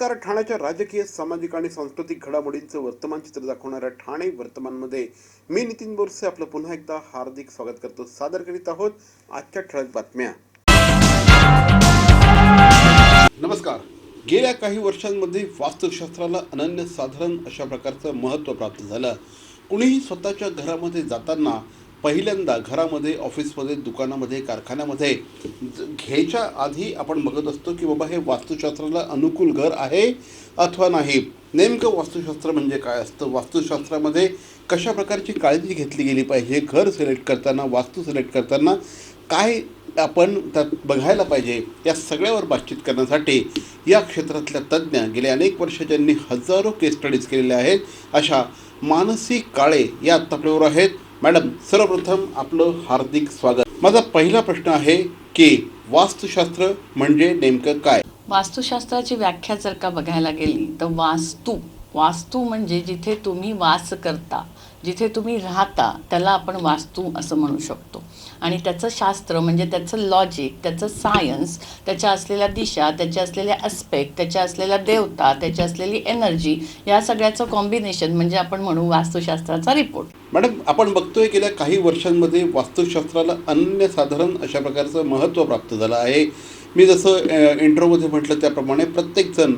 नमस्कार ठाण्याच्या राजकीय सामाजिक आणि सांस्कृतिक घडामोडींचं वर्तमान चित्र दाखवणाऱ्या ठाणे वर्तमानमध्ये मी नितीन बोरसे आपलं पुन्हा एकदा हार्दिक स्वागत करतो. सादर करीत आहोत आजच्या ठळक बातम्या. नमस्कार. गेल्या काही वर्षांमध्ये वास्तुशास्त्राला अनन्यसाधारण अशा प्रकारचं महत्त्व प्राप्त झालं. कुणीही स्वतःच्या घरामध्ये जाताना पहिल्यांदा घरामध्ये ऑफिसमध्ये दुकानामध्ये कारखान्यामध्ये घ्यायच्या आधी आपण बघत असतो की बाबा हे वास्तुशास्त्राला अनुकूल घर आहे अथवा नाही? नेमकं वास्तुशास्त्र म्हणजे काय असतं? वास्तुशास्त्रामध्ये कशा प्रकारची काळजी घेतली गेली पाहिजे? घर सिलेक्ट करताना वास्तू सिलेक्ट करताना काय आपण त्यात बघायला पाहिजे? या सगळ्यावर बातचीत करण्यासाठी या क्षेत्रातल्या तज्ज्ञ गेल्या अनेक वर्ष ज्यांनी हजारो केस स्टडीज केलेल्या आहेत अशा मानसी काळे या आत्ता आहेत. मॅडम सर्वप्रथम आपलं हार्दिक स्वागत. माझा पहिला प्रश्न आहे की वास्तुशास्त्र म्हणजे नेमकं काय? वास्तुशास्त्राची व्याख्या जर का बघायला गेली तर वास्तू वास्तू म्हणजे जिथे तुम्ही वास करता. जिथे तुम्ही राहता त्याला आपण वास्तू असं म्हणू शकतो. आणि त्याचं शास्त्र म्हणजे त्याचं लॉजिक त्याचं सायन्स त्याच्या असलेल्या दिशा त्याच्या असलेल्या अस्पेक्ट त्याच्या असलेल्या देवता त्याच्या असलेली एनर्जी या सगळ्याचं कॉम्बिनेशन म्हणजे आपण म्हणू वास्तुशास्त्राचा रिपोर्ट मॅडम आपण बघतोय गेल्या काही वर्षांमध्ये वास्तुशास्त्राला अन्यसाधारण अशा प्रकारचं महत्त्व प्राप्त झालं आहे. मी जसं इंट्रोमध्ये म्हटलं त्याप्रमाणे प्रत्येकजण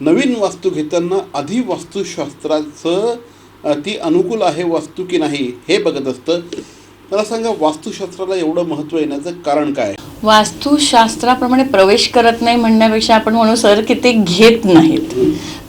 नवीन वास्तू घेताना आधी वास्तुशास्त्राचं ती अनुकूल आहे वास्तू की नाही हे बघत असतं. मला सांगा वास्तुशास्त्राला एवढं महत्त्व येण्याचं कारण काय? वास्तुशास्त्राप्रमाणे प्रवेश करत नाही म्हणण्यापेक्षा आपण म्हणू सर की ते घेत नाहीत.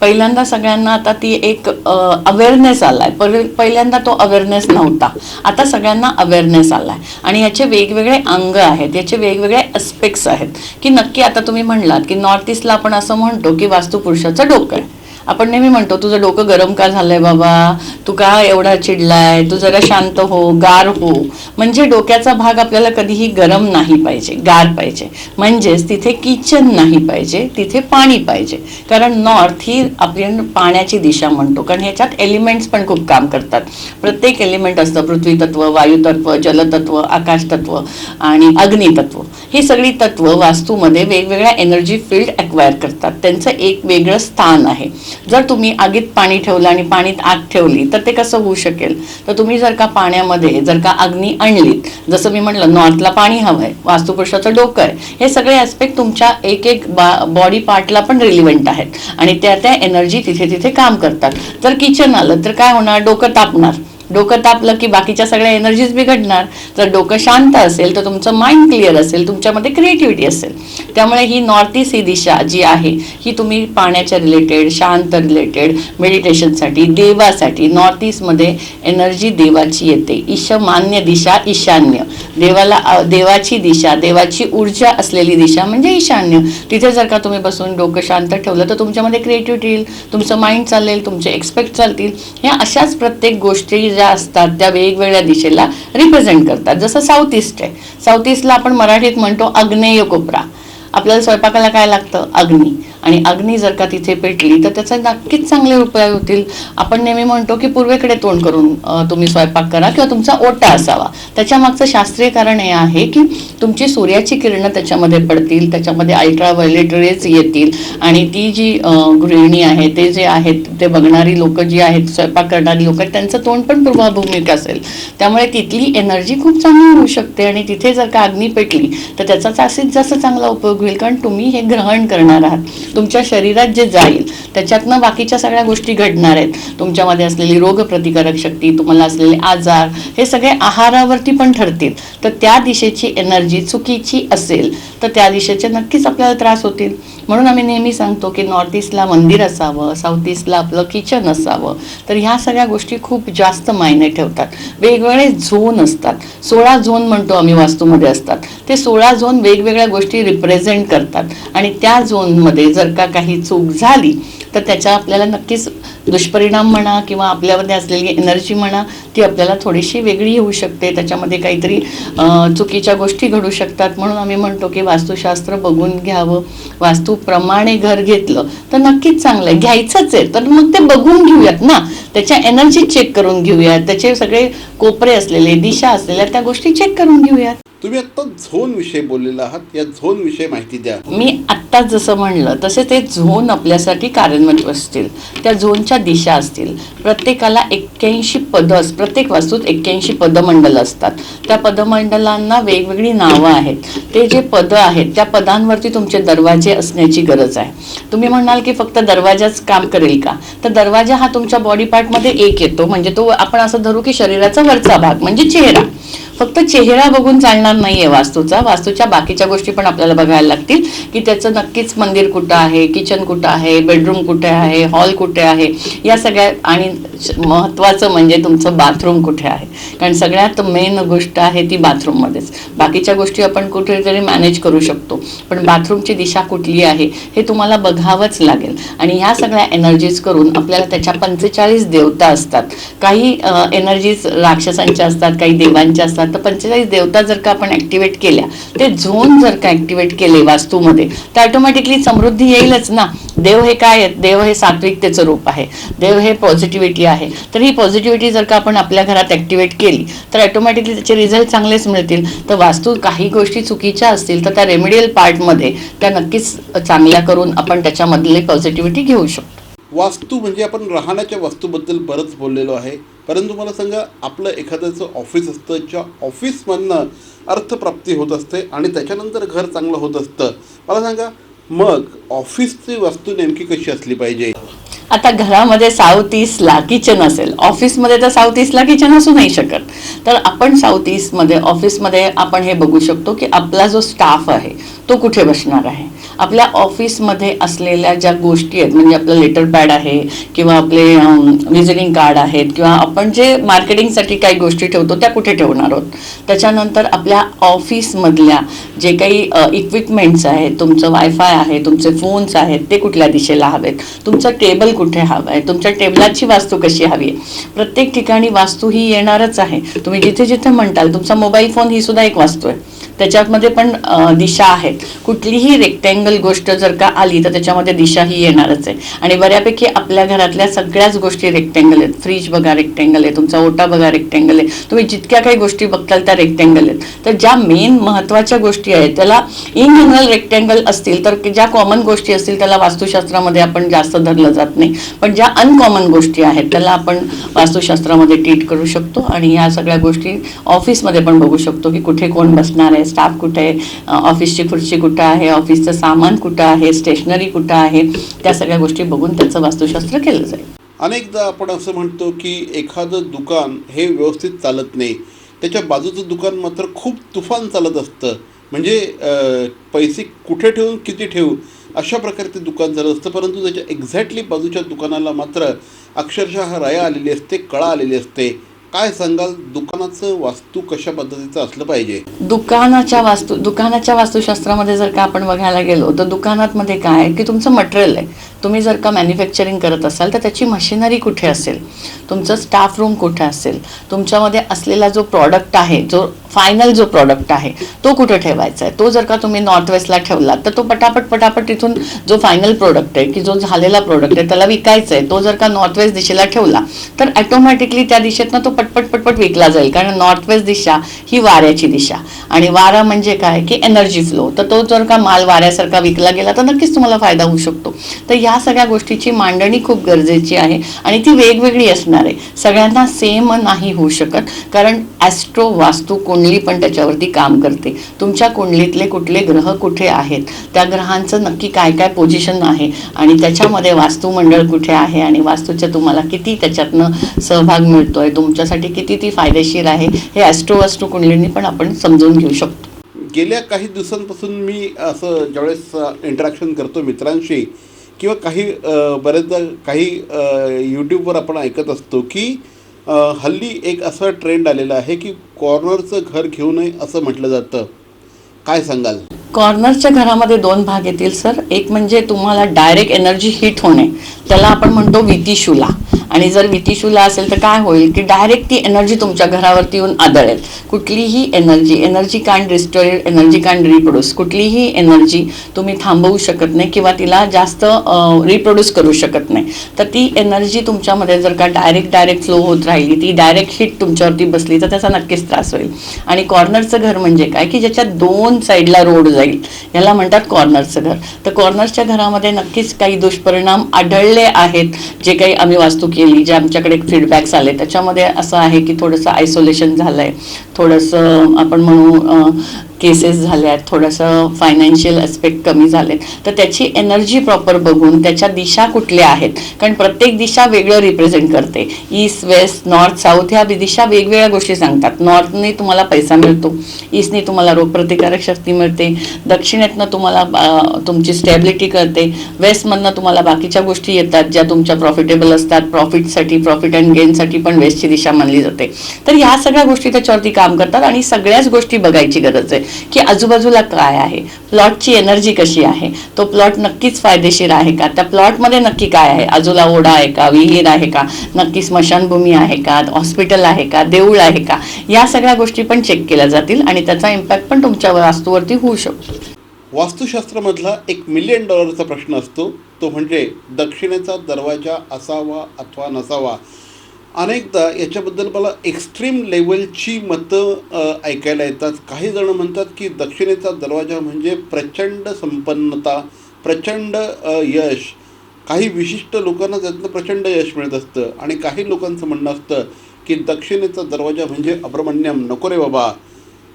पहिल्यांदा सगळ्यांना आता ती एक अवेअरनेस आलाय. पहिल्यांदा तो अवेअरनेस नव्हता. आता सगळ्यांना अवेअरनेस आलाय. आणि याचे वेगवेगळे अंग आहेत याचे वेगवेगळे अस्पेक्ट्स आहेत. की नक्की आता तुम्ही म्हणलात की नॉर्थ ईस्टला आपण असं म्हणतो की वास्तुपुरुषाचं डोकं आहे. आपण नेहमी म्हणतो तुझं डोकं गरम का झालंय बाबा. तू का एवढा चिडलाय? तू जरा शांत हो गार हो. म्हणजे डोक्याचा भाग आपल्याला कधीही गरम नाही पाहिजे गार पाहिजे. म्हणजेच तिथे किचन नाही पाहिजे तिथे पाणी पाहिजे. कारण नॉर्थ ही आपण पाण्याची दिशा म्हणतो. कारण ह्याच्यात एलिमेंट्स पण खूप काम करतात. प्रत्येक एलिमेंट असतं पृथ्वी तत्व वायुतत्व जलतत्व आकाश तत्व आणि अग्नितत्व. ही सगळी तत्व वास्तूमध्ये वेगवेगळ्या एनर्जी फील्ड अक्वायर करतात. त्यांचं एक वेगळं स्थान आहे. जर तुम्ही आगीत पाणी ठेवलं आणि पाणीत आग ठेवली तर ते कसं होऊ शकेल? तर तुम्ही जर का पाण्यामध्ये जर का अग्नी आणलीत जसं मी म्हटलं नॉर्थला पाणी हवं आहे वास्तुपुरुषाचं डोकं आहे हे सगळे ॲस्पेक्ट तुमच्या एक एक बा बॉडी पार्टला पण रिलिव्हंट आहेत. आणि त्या त्या एनर्जी तिथे तिथे काम करतात. जर किचन आलं तर काय होणार? डोकं तापणार. डोकं तापलं की बाकीच्या सगळ्या एनर्जीज बिघडणार. जर डोकं शांत असेल तर तुमचं माइंड क्लिअर असेल तुमच्यामध्ये क्रिएटिव्हिटी असेल. त्यामुळे ही नॉर्थ ईस्ट ही दिशा जी आहे ही तुम्ही पाण्याच्या रिलेटेड शांत रिलेटेड मेडिटेशनसाठी देवासाठी नॉर्थ ईस्टमध्ये एनर्जी देवाची येते. ईशमान्य दिशा ईशान्य. देवाला देवाची दिशा देवाची ऊर्जा असलेली दिशा म्हणजे ईशान्य. तिथे जर का तुम्ही बसून डोकं शांत ठेवलं तर तुमच्यामध्ये क्रिएटिव्हिटी येईल तुमचं माइंड चालेल तुमचे एक्सपेक्ट चालतील. ह्या अशाच प्रत्येक गोष्टी ज्या असतात त्या वेगवेगळ्या दिशेला रिप्रेझेंट करतात. जसं साऊथ ईस्ट आहे. साऊथ ईस्टला आपण मराठीत म्हणतो अग्नेय कोपरा. आपल्याला स्वयंपाकाला काय लागतं? अग्नी. आणि अग्नी जर का तिथे पेटली तर त्याचा नक्कीच चांगले उपाय होतील. आपण नेहमी म्हणतो की पूर्वेकडे तोंड करून तुम्ही स्वयंपाक करा किंवा तुमचा ओटा असावा. त्याच्या मागचं शास्त्रीय कारण हे आहे की तुमची सूर्याची किरणं त्याच्यामध्ये पडतील त्याच्यामध्ये अल्ट्राव्हायलेट रेज येतील आणि ती जी गृहिणी आहे ते जे आहेत ते बघणारी लोक जी आहेत स्वयंपाक करणारी लोक त्यांचं तोंड पण पूर्वाभूमिक असेल. त्यामुळे तिथली एनर्जी खूप चांगली होऊ शकते आणि तिथे जर का अग्नी पेटली तर त्याचा जास्तीत जास्त चांगला उपयोग होईल कारण तुम्ही हे ग्रहण करणार आहात. तुमच्या शरीरात जे जाईल त्याच्यातनं बाकीच्या सगळ्या गोष्टी घडणार आहेत. तुमच्यामध्ये असलेली रोगप्रतिकारक शक्ती तुम्हाला असलेले आजार हे सगळे आहारावरती पण ठरतील. तर त्या दिशेची एनर्जी चुकीची असेल तर त्या दिशेचे नक्कीच आपल्याला त्रास होतील. म्हणून आम्ही नेहमी सांगतो की नॉर्थ ईस्टला मंदिर असावं साऊथ ईस्टला आपलं किचन असावं. तर ह्या सगळ्या गोष्टी खूप जास्त मायने ठेवतात. वेगवेगळे झोन असतात. सोळा झोन म्हणतो आम्ही वास्तूमध्ये असतात. ते सोळा झोन वेगवेगळ्या गोष्टी रिप्रेझेंट करतात. आणि त्या झोनमध्ये जर का काही चूक झाली तर त्याचा आपल्याला नक्कीच दुष्परिणाम म्हणा किंवा आपल्यामध्ये असलेली एनर्जी म्हणा ती आपल्याला थोडीशी वेगळी होऊ शकते. त्याच्यामध्ये काहीतरी चुकीच्या गोष्टी घडू शकतात. म्हणून आम्ही म्हणतो की वास्तुशास्त्र बघून घ्यावं. वास्तूप्रमाणे घर घेतलं तर नक्कीच चांगलं आहे. घ्यायचंच आहे. तर मग ते बघून घेऊयात ना. त्याच्या एनर्जी चेक करून घेऊयात. त्याचे सगळे कोपरे असलेले दिशा असलेल्या त्या गोष्टी चेक करून घेऊयात. तुम्ही आत्ता झोन विषयी बोललेला आहात. या झोन विषयी माहिती द्या. मी आत्ताच जसं म्हणलं तसे ते झोन आपल्यासाठी कार्यान्वित असतील. त्या झोनच्या दिशा असतील. प्रत्येकाला एक्क्याऐंशी पदं अस- प्रत्येक वास्तूत एक्क्याऐंशी पदमंडल असतात. त्या पदमंडलांना वेगवेगळी नावं आहेत. ते जे पदं आहेत त्या पदांवरती तुमचे दरवाजे असण्याची गरज आहे. तुम्ही म्हणाल की फक्त दरवाजाच काम करेल का? तर दरवाजा हा तुमच्या बॉडी पार्टमध्ये एक येतो. म्हणजे तो आपण असं धरू की शरीराचा वरचा भाग म्हणजे चेहरा. फक्त चेहरा बघून चालणार नाहीये वास्तूचा. वास्तूच्या बाकीच्या गोष्टी पण आपल्याला बघायला लागतील की त्याचं नक्कीच मंदिर कुठं आहे किचन कुठं आहे बेडरूम कुठे आहे हॉल कुठे आहे या सगळ्या आणि महत्वाचं महत्त्वाचं म्हणजे तुमचं बाथरूम कुठे आहे. कारण सगळ्यात मेन गोष्ट आहे ती बाथरूममध्येच बाकीच्या गोष्टी आपण कुठेतरी मॅनेज करू शकतो. पण बाथरूमची दिशा कुठली आहे हे तुम्हाला बघावंच लागेल. आणि ह्या सगळ्या एनर्जीज करून आपल्याला त्याच्या पंचेचाळीस देवता असतात. काही एनर्जीज राक्षसांच्या असतात काही देवांच्या असतात. तर पंचेचाळीस देवता जर का आपण ॲक्टिवेट केल्या ते झोन जर का ऍक्टिवेट केले वास्तूमध्ये त्या ऑटोमॅटिकली समृद्धी येईलच ना. देव हे काय आहेत? देव हे सात्विकतेचं रूप आहे. देव हे पॉझिटिव्हिटी आहे. तर ही पॉझिटिव्हिटी जर का आपण आपल्या घरात ॲक्टिवेट केली तर ऑटोमॅटिकली त्याचे रिझल्ट चांगलेच मिळतील. तर वास्तू काही गोष्टी चुकीच्या असतील तर त्या रेमेडियल पार्टमध्ये त्या नक्कीच चांगल्या करून आपण त्याच्यामधली पॉझिटिव्हिटी घेऊ शकतो. वास्तू म्हणजे आपण राहण्याच्या वास्तूबद्दल बरंच बोललेलो आहे. परंतु मला सांगा आपलं एखाद्याचं ऑफिस असतं ज्या ऑफिसमधनं अर्थप्राप्ती होत असते आणि त्याच्यानंतर घर चांगलं होत असतं. मला सांगा मग ऑफिसची वास्तू नेमकी कशी असली पाहिजे? आता घरामध्ये साऊथ ईस्टला किचन असेल ऑफिसमध्ये तर साऊथ ईस्टला किचन असू नाही शकत. तर आपण साऊथ ईस्टमध्ये ऑफिसमध्ये आपण हे बघू शकतो की आपला जो स्टाफ आहे तो कुठे बसणार आहे? आपल्या ऑफिसमध्ये असलेल्या ज्या गोष्टी आहेत म्हणजे आपलं लेटर पॅड आहे किंवा आपले विजिटिंग कार्ड आहेत किंवा आपण जे मार्केटिंगसाठी काही गोष्टी ठेवतो त्या कुठे ठेवणार आहोत? त्याच्यानंतर आपल्या ऑफिसमधल्या जे काही इक्विपमेंट्स आहेत तुमचं वायफाय आहे तुमचे फोन्स आहेत ते कुठल्या दिशेला हवेत? तुमचं टेबल कुठे हवं आहे? तुमच्या टेबलाची वास्तू कशी हवी आहे? प्रत्येक ठिकाणी वास्तू ही येणारच आहे. तुम्ही जिथे जिथे म्हणताल तुमचा मोबाईल फोन ही सुद्धा एक वास्तू आहे. त्याच्यामध्ये पण दिशा आहेत कुठलीही रेक्टँगल गोष्ट जर का आली तर त्याच्यामध्ये दिशा ही येणारच आहे. आणि बऱ्यापैकी आपल्या घरातल्या सगळ्याच गोष्टी रेक्टँगल आहेत. फ्रीज बघा रेक्टँगल आहे. तुमचा ओटा बघा रेक्टँगल आहे. तुम्ही जितक्या काही गोष्टी बघताल त्या रेक्टँगल आहेत. तर ज्या मेन महत्त्वाच्या गोष्टी आहेत त्याला इन जनरल रेक्टँगल असतील तर ज्या कॉमन गोष्टी असतील त्याला वास्तुशास्त्रामध्ये आपण जास्त धरलं जात नाही. पण ज्या अनकॉमन गोष्टी आहेत त्याला आपण वास्तुशास्त्रामध्ये ट्रीट करू शकतो आणि ह्या सगळ्या गोष्टी ऑफिसमध्ये पण बघू शकतो की कुठे कोण बसणार आहे स्टाफ कुठे आहे ऑफिसची खुर्ची कुठं आहे ऑफिसचं सामान कुठं आहे स्टेशनरी कुठं आहे त्या सगळ्या गोष्टी बघून त्याचं वास्तुशास्त्र केलं जाईल. अनेकदा आपण असं म्हणतो की एखादं दुकान हे व्यवस्थित चालत नाही. त्याच्या बाजूचं दुकान मात्र खूप तुफान चालत असतं. म्हणजे पैसे कुठे ठेवून किती ठेवू? अशा प्रकारे ते दुकान झालं असतं परंतु त्याच्या एक्झॅक्टली बाजूच्या दुकानाला मात्र अक्षरशः रया आलेली असते कळा आलेली असते. काय सांगाल? दुकानाचं वास्तू कशा पद्धतीचं असलं पाहिजे? दुकानाच्या वास्तू दुकानाच्या वास्तुशास्त्रामध्ये जर का आपण बघायला गेलो तर दुकानात मध्ये काय आहे की तुमचं मटेरियल आहे. तुम्ही जर का मॅन्युफॅक्चरिंग करत असाल तर त्याची मशिनरी कुठे असेल? तुमचं स्टाफ रूम कुठे असेल? तुमच्यामध्ये असलेला जो प्रॉडक्ट आहे जो फायनल जो प्रॉडक्ट आहे तो कुठे ठेवायचा आहे? तो जर का तुम्ही नॉर्थ वेस्टला ठेवला तर तो पटापट पटापट तिथून जो फायनल प्रोडक्ट आहे की जो झालेला प्रोडक्ट आहे त्याला विकायचा आहे. तो जर का नॉर्थ वेस्ट दिशेला ठेवला तर ॲटोमॅटिकली त्या दिशेतनं तो पटपट पटपट विकला जाईल. कारण नॉर्थ वेस्ट दिशा ही वाऱ्याची दिशा. आणि वारा म्हणजे काय? की एनर्जी फ्लो तर तो जर का माल वाऱ्यासारखा विकला गेला तर नक्कीच तुम्हाला फायदा होऊ शकतो. तर या सगळ्या गोष्टीची मांडणी खूप गरजेची आहे. आणि ती वेगवेगळी असणार आहे. सगळ्यांना सेम नाही होऊ शकत. कारण ॲस्ट्रो वास्तू कुंडली पण त्याच्यावरती काम करते. तुमच्या कुंडलीतले कुठले ग्रह कुठे आहेत? त्या ग्रहांचं नक्की काय काय पोझिशन आहे? आणि त्याच्यामध्ये वास्तुमंडळ कुठे आहे? आणि वास्तूच्या तुम्हाला किती त्याच्यातनं सहभाग मिळतोय? तुमच्या तुमच्यासाठी किती ती फायदेशीर आहे हे ॲस्ट्रो वास्तू कुंडलीनी पण आपण समजून घेऊ शकतो. गेल्या काही दिवसांपासून मी असं ज्यावेळेस इंटरॅक्शन करतो मित्रांशी किंवा काही बरेचदा काही यूट्यूबवर आपण ऐकत असतो की हल्ली एक असा ट्रेंड आलेला आहे की कॉर्नरचं घर घेऊ नये असं म्हटलं जातं. काय सांगाल? कॉर्नरच्या घरामध्ये दोन भाग येतील सर. एक म्हणजे तुम्हाला डायरेक्ट एनर्जी हिट होणे. त्याला आपण म्हणतो वितिशुला. आणि जर वितिशूला असेल तर काय होईल की डायरेक्ट ती एनर्जी तुमच्या घरावरती येऊन आदळेल. कुठलीही energy energy can restore energy can reproduce कुठलीही एनर्जी तुम्ही थांबवू शकत नाही किंवा तिला जास्त रिप्रोड्यूस करू शकत नाही. तर ती एनर्जी तुमच्यामध्ये जर का डायरेक्ट डायरेक्ट फ्लो होत राहिली ती डायरेक्ट हिट तुमच्यावरती बसली तर त्याचा नक्कीच त्रास होईल. आणि कॉर्नरचं घर म्हणजे काय? की ज्याच्यात दोन साईडला रोड जाईल. याला म्हणतात कॉर्नरचं घर. तर कॉर्नरच्या घरामध्ये नक्कीच काही दुष्परिणाम आढळले आहेत जे काही आम्ही वास्तू केली जे आमच्याकडे फीडबॅक्स आले. त्याच्यामध्ये असं आहे की थोडंसं आयसोलेशन झालं आहे थोडंसं आपण म्हणू केसेस झाल्या आहेत थोडंसं फायनान्शियल ॲस्पेक्ट कमी झाले तर त्याची एनर्जी प्रॉपर बघून त्याच्या दिशा कुठल्या आहेत? कारण प्रत्येक दिशा वेगळं रिप्रेझेंट करते. ईस्ट वेस्ट नॉर्थ साऊथ ह्या दिशा वेगवेगळ्या गोष्टी सांगतात. नॉर्थने तुम्हाला पैसा मिळतो. ईस्टने तुम्हाला रोगप्रतिकारक शक्ती मिळते. दक्षिणेतनं तुम्हाला तुमची स्टॅबिलिटी करते वेस्टमधनं तुम्हाला बाकीच्या गोष्टी येतात ज्या तुमच्या प्रॉफिटेबल असतात. प्रॉफिटसाठी प्रॉफिट अँड गेनसाठी पण वेस्टची दिशा मानली जाते. तर ह्या सगळ्या गोष्टी त्याच्यावरती काम करतात आणि सगळ्याच गोष्टी बघायची गरज आहे. की आजूबाजूला काय आहे? प्लॉटची एनर्जी कशी आहे? तो प्लॉट नक्कीच फायदेशीर आहे का? त्या प्लॉटमध्ये नक्की काय आहे? आजूला ओढा आहे का? विहीर आहे का? नक्की स्मशानभूमी आहे का? हॉस्पिटल आहे का? देऊळ आहे का? या सगळ्या गोष्टी पण चेक केल्या जातील आणि त्याचा इम्पॅक्ट पण तुमच्या वास्तूवरती होऊ शकतो. वास्तुशास्त्रामधला एक मिलियन डॉलरचा प्रश्न असतो. तो म्हणजे दक्षिणेचा दरवाजा असावा अथवा नसावा अनेकदा याच्याबद्दल मला एक्स्ट्रीम लेवलची मतं ऐकायला येतात. काही जण म्हणतात की दक्षिणेचा दरवाजा म्हणजे प्रचंड संपन्नता प्रचंड यश. काही विशिष्ट लोकांना त्यातनं प्रचंड यश मिळत असतं. आणि काही लोकांचं म्हणणं असतं की दक्षिणेचा दरवाजा म्हणजे अब्रमण्यम नको रे बाबा.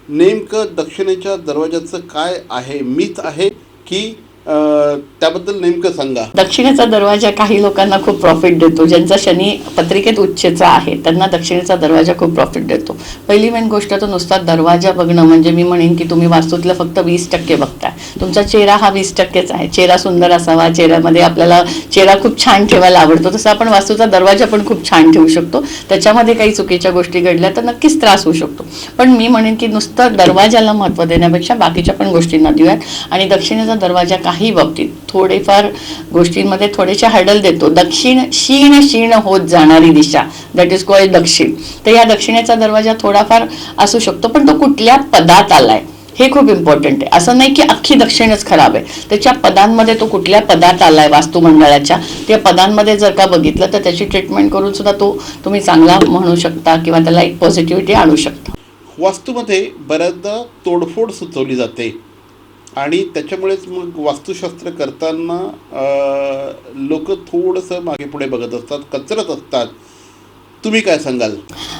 नेमकं दक्षिणेच्या दरवाजाचं काय आहे? मीच आहे की त्याबद्दल नेमकं सांगा. दक्षिणेचा दरवाजा काही लोकांना खूप प्रॉफिट देतो. ज्यांचा शनी पत्रिकेत उच्चेचा आहे त्यांना दक्षिणेचा दरवाजा खूप प्रॉफिट देतो. पहिली मेन गोष्ट तर नुसता दरवाजा बघणं. म्हणजे मी म्हणेन की तुम्ही वास्तूतलं फक्त वीस टक्के बघताय. तुमचा चेहरा हा वीस टक्केच आहे. चेहरा सुंदर असावा. चेहऱ्यामध्ये आपल्याला चेहरा खूप छान ठेवायला आवडतो. तसं आपण वास्तूचा दरवाजा पण खूप छान ठेवू शकतो. त्याच्यामध्ये काही चुकीच्या गोष्टी घडल्या तर नक्कीच त्रास होऊ शकतो. पण मी म्हणेन की नुसतं दरवाजाला महत्त्व देण्यापेक्षा बाकीच्या पण गोष्टींना देऊयात. आणि दक्षिणेचा दरवाजा काही बाबतीत. थोडेफार गोष्टींमध्ये थोडेसे हडल देतो. दक्षिण क्षीण क्षीण होत जाणारी दिशा. दॅट इज कॉल्ड दक्षिण. तर या दक्षिणेचा दरवाजा थोडाफार असू शकतो पण तो कुठल्या पदात आलाय? हे खूप इम्पॉर्टंट आहे. असं नाही की अख्खी दक्षिणच खराब आहे. त्याच्या पदांमध्ये तो कुठल्या पदात आलाय वास्तुमंडळाच्या त्या पदांमध्ये जर का बघितलं तर त्याची ट्रीटमेंट करून सुद्धा तो तुम्ही चांगला म्हणू शकता किंवा त्याला एक पॉझिटिव्हिटी आणू शकता. वास्तूमध्ये बऱ्याचदा तोडफोड सुचवली जाते. आणि त्याच्यामुळेच मग वास्तुशास्त्र करताना लोक थोडंसं मागे पुढे बघत असतात कचरत असतात. तुम्ही काय सांगाल?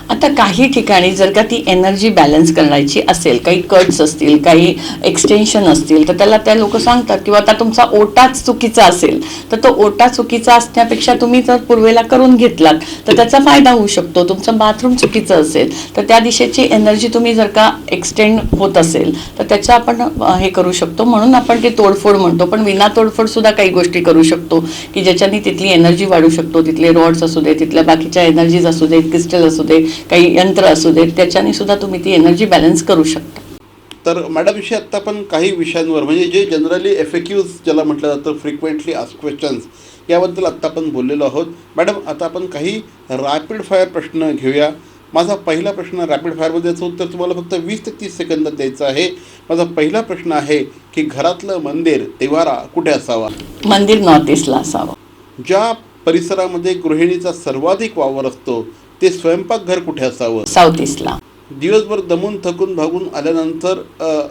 आता काही ठिकाणी जर का ती एनर्जी बॅलन्स करायची असेल काही कट्स असतील काही एक्सटेन्शन असतील तर त्याला त्या लोक सांगतात. किंवा आता तुमचा ओटाच चुकीचा असेल तर तो ओटा चुकीचा असण्यापेक्षा तुम्ही जर पूर्वेला करून घेतलात तर त्याचा फायदा होऊ शकतो. तुमचं बाथरूम चुकीचं असेल तर त्या दिशेची एनर्जी तुम्ही जर का एक्सटेंड होत असेल तर त्याचं आपण हे करू शकतो. म्हणून आपण ते तोडफोड म्हणतो. पण विना तोडफोड सुद्धा काही गोष्टी करू शकतो की ज्याच्यानी तिथली एनर्जी वाढू शकतो तिथले रॉड्स असू दे तिथल्या बाकीच्या एनर्जीज असू देत क्रिस्टल असू दे काही यंत्र असू देत त्याच्याने सुद्धा तुम्ही ती एनर्जी बॅलन्स करू शकता. तर मॅडमशी आत्ता आपण काही विषयांवर म्हणजे जे जनरली एफ एक्यूज ज्याला म्हटलं जातं फ्रिक्वेंटली आस्क क्वेश्चन्स याबद्दल आत्ता आपण बोललेलो आहोत. मॅडम आता आपण काही रॅपिड फायर प्रश्न घेऊया. माझा पहिला प्रश्न रॅपिड फायरमध्ये याचं उत्तर तुम्हाला फक्त वीस ते तीस सेकंदात द्यायचं आहे. माझा पहिला प्रश्न आहे की घरातलं मंदिर देवारा कुठे असावा? मंदिर नॉर्थ ईस्टला असावं. ज्या परिसरामध्ये गृहिणीचा सर्वाधिक वावर असतो ते स्वयंपाकघर कुठे असावं? साऊथ ईस्टला दिवसभर दमून थकून भागून आल्यानंतर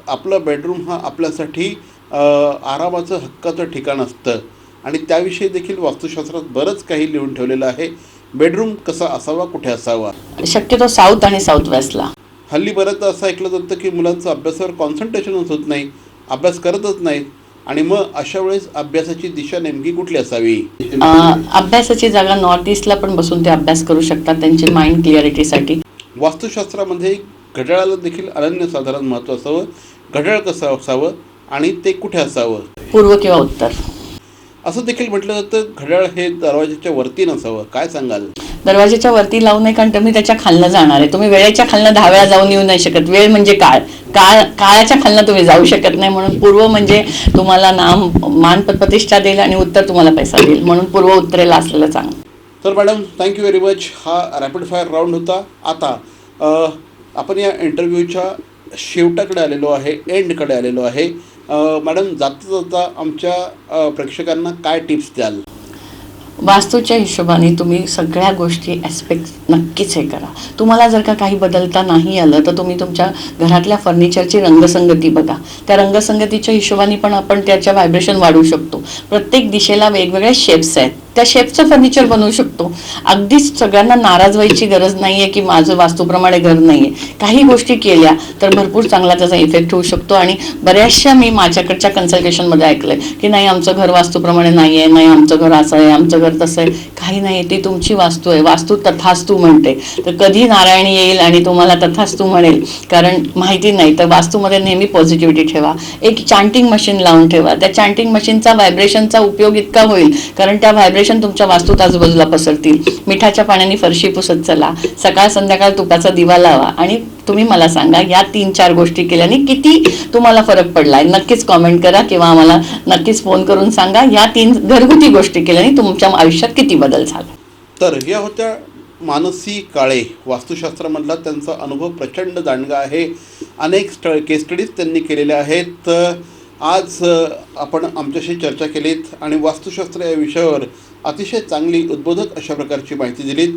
आपलं बेडरूम हा आपल्यासाठी आरामाचं हक्काचं ठिकाण असतं. आणि त्याविषयी देखील वास्तुशास्त्रात बरंच काही लिहून ठेवलेलं आहे. बेडरूम कसा असावा कुठे असावा? शक्यतो साऊथ आणि साऊथ वेस्टला हल्ली बऱ्याचदा असं ऐकलं जातं की मुलांचं अभ्यासावर कॉन्सन्ट्रेशनच होत नाही अभ्यास करतच नाहीत. आणि मग अशा वेळेस अभ्यासाची दिशा नेमकी कुठली असावी? अभ्यासाची जागा नॉर्थ ईस्टला पण बसून ते अभ्यास करू शकतात त्यांची माइंड क्लिअरिटीसाठी वास्तुशास्त्रामध्ये घड्याळाला देखील अनन्यसाधारण महत्त्व असावं घड्याळ कसं असावं आणि ते कुठे असावं? पूर्व किंवा उत्तर. असं देखील म्हटलं जातं घड्याळ हे दरवाजाच्या वरती नसावं. काय सांगाल? दरवाजाच्या वरती लावू नये कारण तुम्ही त्याच्या खालनं जाणार आहे. तुम्ही वेळेच्या खालनं दहा वेळा जाऊन येऊ नाही शकत. वेळ म्हणजे काळ. काळ काळाच्या खालनं तुम्ही जाऊ शकत नाही. म्हणून पूर्व म्हणजे तुम्हाला नाम मान प्रतिष्ठा देईल आणि उत्तर तुम्हाला पैसा देईल. म्हणून पूर्व उत्तरेला असलेलं चांगलं. तर madam thank you very much हा रॅपिड फायर राऊंड होता. आता आपण या इंटरव्ह्यूच्या शेवटाकडे आलेलो आहे एंडकडे आलेलो आहे. मॅडम जाता जाता आमच्या प्रेक्षकांना काय टिप्स द्याल? वास्तूच्या हिशोबाने तुम्ही सगळ्या गोष्टी ॲस्पेक्ट नक्कीच हे करा. तुम्हाला जर का काही बदलता नाही आलं तर तुम्ही तुमच्या घरातल्या फर्निचरची रंगसंगती बघा. त्या रंगसंगतीच्या हिशोबाने पण आपण त्याच्या व्हायब्रेशन वाढवू शकतो. प्रत्येक दिशेला वेगवेगळ्या शेप्स आहेत. त्या शेपचं फर्निचर बनवू शकतो. अगदीच सगळ्यांना नाराज व्हायची गरज नाहीये की माझं वास्तूप्रमाणे घर नाहीये. काही गोष्टी केल्या तर भरपूर चांगला त्याचा इफेक्ट होऊ शकतो आणि बऱ्याचशा मी माझ्याकडच्या कन्सल्टेशनमध्ये ऐकलंय की नाही आमचं घर वास्तूप्रमाणे नाही आहे नाही आमचं घर असं आहे आमचं घर तसं आहे. काही नाही ती तुमची वास्तू आहे. वास्तू तथास्तू म्हणते. तर कधी नारायण येईल आणि तुम्हाला तथास्तू म्हणेल. कारण माहिती नाही. तर वास्तूमध्ये नेहमी पॉझिटिव्हिटी ठेवा. एक चांटिंग मशीन लावून ठेवा. त्या चांटिंग मशीनचा व्हायब्रेशनचा उपयोग इतका होईल. कारण त्या व्हायब्रेशन तुमच्या वास्तूत आजूबाजूला पसरतील. मिठाच्या पाण्याने फरशी पुसत चला. सकाळ संध्याकाळ तुपाचा दिवा लावा. आणि तुम्ही मला सांगा या तीन चार गोष्टी केल्याने किती तुम्हाला फरक पडलाय? नक्कीच कॉमेंट करा किंवा आम्हाला नक्कीच फोन करून सांगा. या तीन घरगुती गोष्टी केल्याने तुमच्या आयुष्यात किती बदल झाला? तर या होत्या मानसी काळे. वास्तुशास्त्रामधला त्यांचा अनुभव प्रचंड दांडगा आहे. अनेक स्ट केस स्टडीज त्यांनी केलेल्या आहेत. आज आपण आमच्याशी चर्चा केलीत आणि वास्तुशास्त्र या विषयावर अतिशय चांगली उद्बोधक अशा प्रकारची माहिती दिलीत.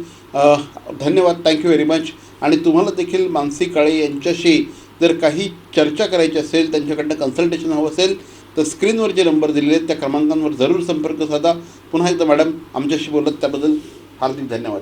धन्यवाद. थँक्यू व्हेरी मच आणि तुम्हाला देखील मानसी काळे यांच्याशी जर काही चर्चा करायची असेल त्यांच्याकडनं कन्सल्टेशन हवं असेल तर स्क्रीनवर जे नंबर दिलेले आहेत त्या क्रमांकांवर जरूर संपर्क साधा. पुन्हा एकदा मॅडम आमच्याशी बोलत त्याबद्दल हार्दिक धन्यवाद.